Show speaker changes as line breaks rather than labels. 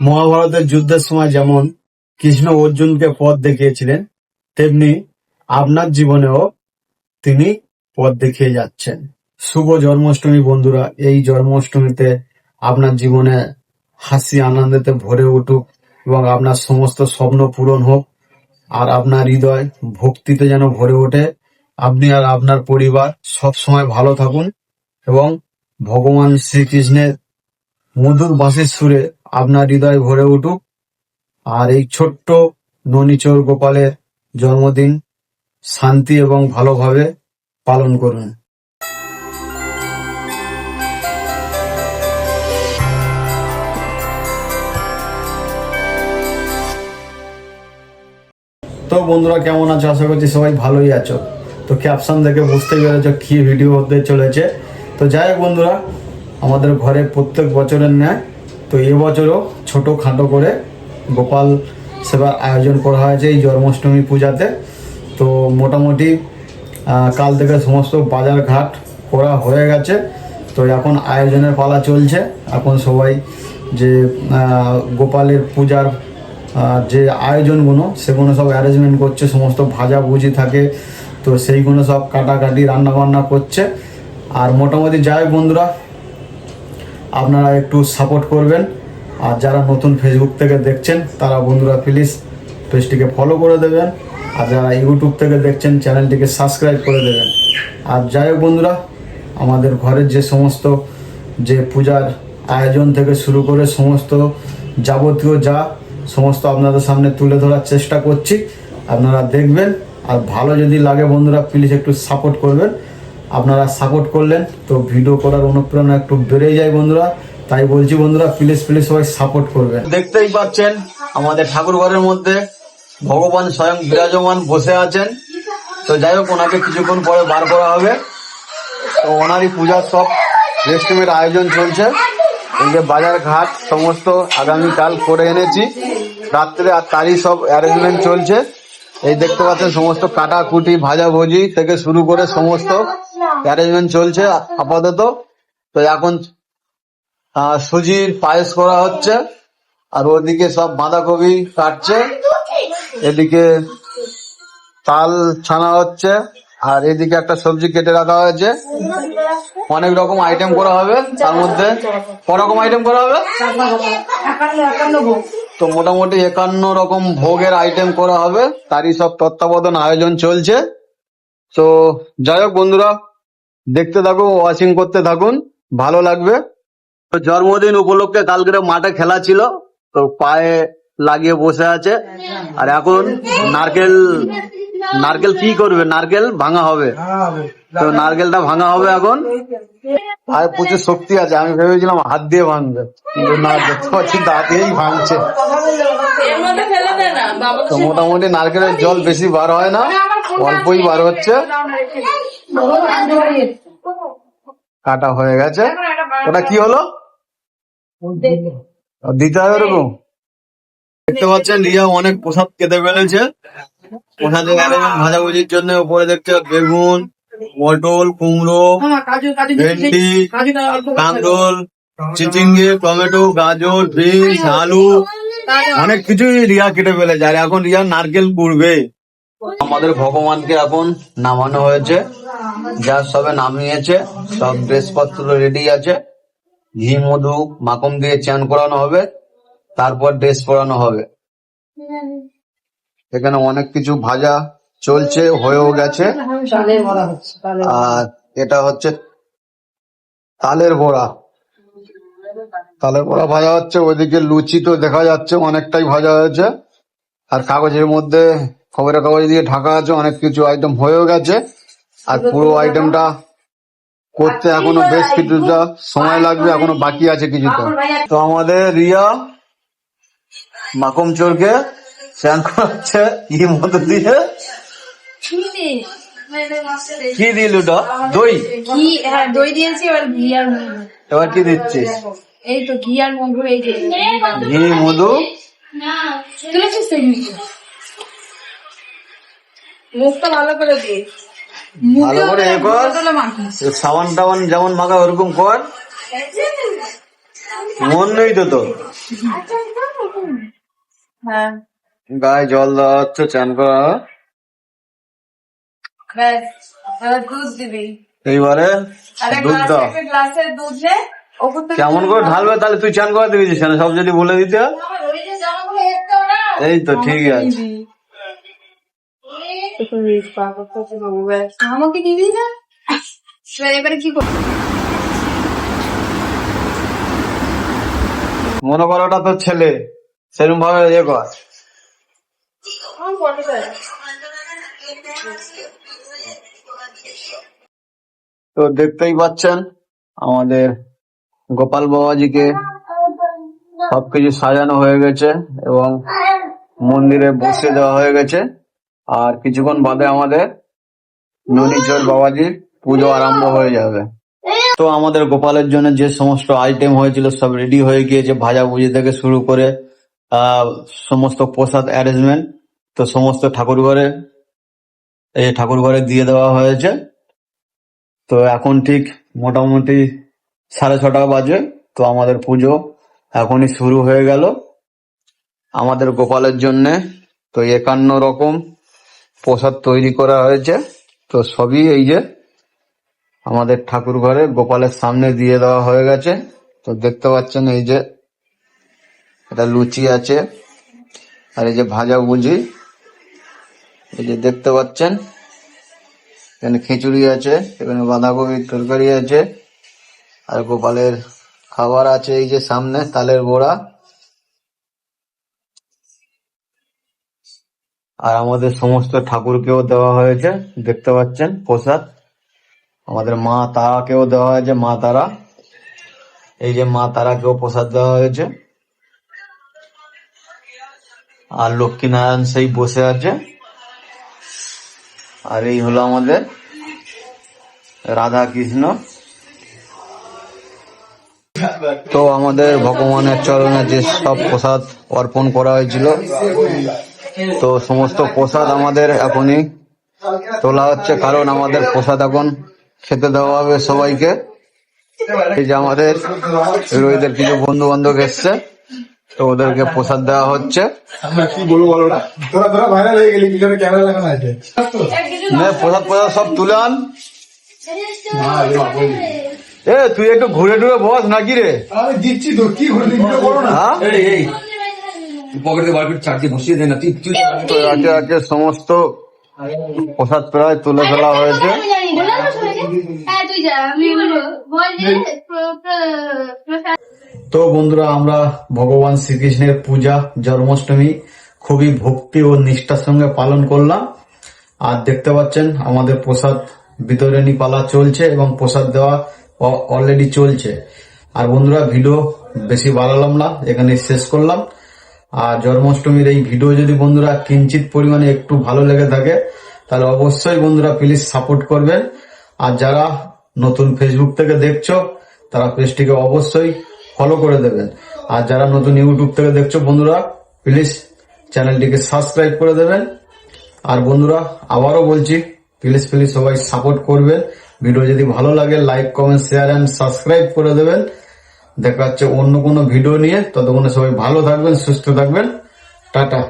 মহাভারতের যুদ্ধের সময় যেমন কৃষ্ণ অর্জুনকে পথ দেখিয়েছিলেন, তেমনি আপনার জীবনেও তিনি পথ দেখিয়ে যাচ্ছেন। শুভ জন্মাষ্টমী বন্ধুরা, এই জন্মাষ্টমীতে আপনার জীবনে হাসি আনন্দেতে ভরে উঠুক এবং আপনার সমস্ত স্বপ্ন পূরণ হোক, আর আপনার হৃদয় ভক্তিতে যেন ভরে ওঠে। আপনি আর আপনার পরিবার সব সময় ভালো থাকুন এবং ভগবান শ্রীকৃষ্ণের মধুর বাঁশির সুরে আপনার হৃদয় ভরে উঠুক। আর এই ছোট্ট ননিচোর গোপালের জন্মদিন শান্তি এবং ভালোভাবে পালন করুন। তো বন্ধুরা, কেমন আছো? আশা করছি সবাই ভালোই আছো। তো ক্যাপশন দেখে বুঝতেই পেরেছ কি ভিডিও হতে চলেছে। তো যাই হোক বন্ধুরা, আমাদের ঘরে প্রত্যেক বছরের ন্যায় তো এবছরও ছোট খাটো করে গোপাল সেবার আয়োজন করা হয়েছে এই জন্মাষ্টমী পূজাতে। তো মোটামুটি কাল থেকে সমস্ত বাজার ঘাট করা হয়ে গেছে। তো এখন আয়োজনের পালা চলছে। এখন সবাই যে গোপালের পূজার যে আয়োজনগুলো, সেগুলো সব অ্যারেঞ্জমেন্ট করছে। সমস্ত ভাজা ভুজি থাকে। তো সেইগুলো সব কাটাকাটি রান্না বান্না করছে। আর মোটামুটি যাই বন্ধুরা আপনারা একটু সাপোর্ট করবেন। আর যারা নতুন ফেসবুক থেকে দেখছেন, তারা বন্ধুরা প্লিজ পেজটিকে ফলো করে দেবেন। আর যারা ইউটিউব থেকে দেখছেন চ্যানেলটিকে সাবস্ক্রাইব করে দেবেন। আর যাই হোক বন্ধুরা, আমাদের ঘরের যে সমস্ত যে পূজার আয়োজন থেকে শুরু করে সমস্ত যাবতীয় যা সমস্ত আপনাদের সামনে তুলে ধরার চেষ্টা করছি, আপনারা দেখবেন। আর ভালো যদি লাগে বন্ধুরা প্লিজ একটু সাপোর্ট করবেন। আপনারা সাপোর্ট করলেন, তো ভিডিও করার অনুপ্রেরণা একটু বেড়ে যায় বন্ধুরা। তাই বলছি বন্ধুরা প্লিজ প্লিজ সবাই সাপোর্ট করবেন। দেখতেই পাচ্ছেন, আমাদের ঠাকুর ঘরের মধ্যে ভগবান স্বয়ং বিরাজমান বসে আছেন। তো যাই হোক, ওনাকে কিছুক্ষণ পরে বার করা হবে। তো ওনারই পূজার সব রেস্টুমের আয়োজন চলছে। এই যে বাজার ঘাট, সমস্ত আগামীকাল করে এনেছি। রাত্রে আর তারই সব অ্যারেঞ্জমেন্ট চলছে। এই দেখতে পাচ্ছেন, সমস্ত কাটাকুটি, ভাজাভুজি থেকে শুরু করে সমস্ত অ্যারেঞ্জমেন্ট চলছে আপাতত। তো এখন সুজির পায়েস করা হচ্ছে, আর ওদিকে সব বাঁধাকপি কাটছে। এদিকে তাল ছানা হচ্ছে, আর এদিকে একটা সবজি কেটে রাখা হয়েছে। অনেক রকম আইটেম করা হবে তার মধ্যে। রকম আইটেম করা হবে? তো মোটামুটি একান্ন রকম ভোগের আইটেম করা হবে। তারই সব তত্ত্বাবধান আয়োজন চলছে। তো যাই হোক বন্ধুরা দেখতে থাকুন ওয়াচিং করতে থাকুন, ভালো লাগবে। তো জন্মদিন উপলক্ষে কালকে মাঠে খেলা ছিল, তো পায়ে লাগিয়ে বসে আছে। আর এখন নারকেল নারকেল কি করবে? নারকেল ভাঙা হবে। তো নারকেলটা ভাঙা হবে এখন। আর প্রচুর শক্তি আছে, আমি ভেবেছিলাম হাত দিয়ে ভাঙবে। কিন্তু ভাঙছে। তো মোটামুটি নারকেলের জল বেশি বার হয় না, অল্পই বার হচ্ছে। কাটা হয়ে গেছে। ওটা কি হলো? দিতে হবে ওরকম। দেখতে পাচ্ছেন, রিয়া অনেক প্রসাদ কেটে ফেলেছে প্রসাদের ভাজাভুজির জন্য। উপরে দেখতে বেগুন, পটল, কুমড়ো, ভেন্ডি, কাঁকরোল, চিচিঙ্গে, টমেটো, গাজর, বিনস, আলু। অনেক কিছুই রিয়া কেটে ফেলেছে আর এখন রিয়া নারকেল পুড়বে। আমাদের ভগবানকে এখন নামানো হয়েছে। যা সবে নামিয়েছে সব ড্রেসপত্র রেডি আছে। ঘি মধু মাখন দিয়ে চান করানো হবে তারপর ড্রেস পরানো হবে। এখানে অনেক কিছু ভাজা চলছে হয়েও গেছে। আর এটা হচ্ছে তালের বড়া। তালের বড়া ভাজা হচ্ছে ওইদিকে লুচি তো দেখা যাচ্ছে অনেকটাই ভাজা হয়েছে। আর কাগজের মধ্যে খবরের কাগজ দিয়ে ঢাকা আছে অনেক কিছু আইটেম হয়েও গেছে। আর পুরো আইটেমটা করতে এখনও বেশ কিছুটা সময় লাগবে এখনও বাকি আছে কিছুটা। তো আমাদের রিয়া মাকম চোরকে স্নান করাচ্ছে ই মতো দিয়ে। কি দিল ওটা? দই?
হ্যাঁ দই দিয়েছি এবার ঘি আর
এবার কি দিচ্ছিস?
এই তো ঘি আর মধু এই যে
ঘি মধু?
তুলেছিস? মুখটা ভালো করে দিয়ে
ভালো করে এ কর। সাবান টাবান যেমন মাখা ওরকম কর। মন নেই তো তোর।
হ্যাঁ।
গায়ে জল দেওয়া হচ্ছে চান করা।
দুধ দিবি।
এইবারে দুধ দাও।
গ্লাসের দুধ নে।
কেমন করে ঢালবে তাহলে তুই চান করে দিবি সব যদি বলে দিতে। এই তো ঠিক যে
আমাকে দিবি না এবারে কি করব
মনে করো ওটা ছেলে সেরকম ভাবে ইয়ে কর তো দেখতেই পাচ্ছেন, আমাদের গোপাল বাবাজিকে সবকিছু সাজানো হয়ে গেছে এবং মন্দিরে বসে দেওয়া হয়ে গেছে। আর কিছুক্ষণ বাদে আমাদের ননীচর বাবাজির পুজো আরম্ভ হয়ে যাবে। তো আমাদের গোপালের জন্য যে সমস্ত আইটেম হয়েছিল সব রেডি হয়ে গিয়েছে, ভাজা ভুজি থেকে শুরু করে সমস্ত প্রসাদ অ্যারেঞ্জমেন্ট তো সমস্ত ঠাকুর ঘরে, এই ঠাকুর ঘরে দিয়ে দেওয়া হয়েছে। তো এখন ঠিক মোটামুটি সাড়ে ছটা বাজে, তো আমাদের পুজো এখনই শুরু হয়ে গেল। আমাদের গোপালের জন্যে তো একান্ন রকম প্রসাদ তৈরি করা হয়েছে। তো সবই এই যে আমাদের ঠাকুর ঘরে গোপালের সামনে দিয়ে দেওয়া হয়ে গেছে। তো দেখতে পাচ্ছেন এই যে এটা লুচি আছে আর এই যে ভাজা ভুজি। এই যে দেখতে পাচ্ছেন, এখানে খিচুড়ি আছে, এখানে বাঁধাকপির তরকারি আছে, আর গোপালের খাবার আছে এই যে সামনে, তালের বড়া। আর আমাদের সমস্ত ঠাকুরকেও দেওয়া হয়েছে, দেখতে পাচ্ছেন, প্রসাদ। আমাদের মা তারাকেও দেওয়া হয়েছে, মা তারা। এই যে মা তারাকেও প্রসাদ দেওয়া হয়েছে। আর লক্ষ্মীনারায়ণ সেই বসে আছে। আর এই হলো আমাদের রাধা কৃষ্ণ তো আমাদের ভগবানের চরণে যে সব প্রসাদ অর্পণ করা হয়েছিল তো সমস্ত প্রসাদ আমাদের এখনই তোলা হচ্ছে কারণ আমাদের প্রসাদ এখন খেতে দেওয়া হবে সবাইকে। এই যে আমাদের রোহিতের কিছু বন্ধু বান্ধব এসছে তো ওদেরকে প্রসাদ দেওয়া হচ্ছে।
আমরা কি বলব বলো না? তোরা তোরা ভাইরাল হয়ে গেলি পিছনে ক্যামেরা লাগানো আছে।
নে প্রসাদ প্রসাদ সব তুলে আন। এ তুই একটু ঘুরে টুরে বস নাকি রে?
আমি দিচ্ছি তো কি ঘুরে করো না।
হ্যাঁ?
এই এই। পকেটে বারবিট চার্জে বসিয়ে দে না। তুই তুই
তো একে একে সমস্ত প্রসাদ প্রায় তুলে ফেলা হয়েছে।
হ্যাঁ
তো বন্ধুরা আমরা ভগবান শ্রীকৃষ্ণের পূজা জন্মাষ্টমী খুবই ভক্তি ও নিষ্ঠার সঙ্গে পালন করলাম। আর দেখতে পাচ্ছেন আমাদের প্রসাদ বিতরণী পালা চলছে এবং প্রসাদ দেওয়া অলরেডি চলছে। আর বন্ধুরা ভিডিও বেশি বাড়ালাম না এখানে শেষ করলাম। আর জন্মাষ্টমীর এই ভিডিও যদি বন্ধুরা কিঞ্চিত পরিমাণে একটু ভালো লেগে থাকে, তাহলে অবশ্যই বন্ধুরা প্লিজ সাপোর্ট করবেন। আর যারা নতুন ফেসবুক থেকে দেখছ, তারা পেজটিকে অবশ্যই ফলো করে দেবেন। আর যারা নতুন ইউটিউব থেকে দেখছ বন্ধুরা প্লিজ চ্যানেলটিকে সাবস্ক্রাইব করে দেবেন। আর বন্ধুরা, আবারও বলছি প্লিজ প্লিজ সবাই সাপোর্ট করবেন। ভিডিও যদি ভালো লাগে like comment share and subscribe করে দেবেন। দেখা হচ্ছে অন্য কোনো ভিডিও নিয়ে। ততক্ষণে সবাই ভালো থাকবেন সুস্থ থাকবেন। টাটা।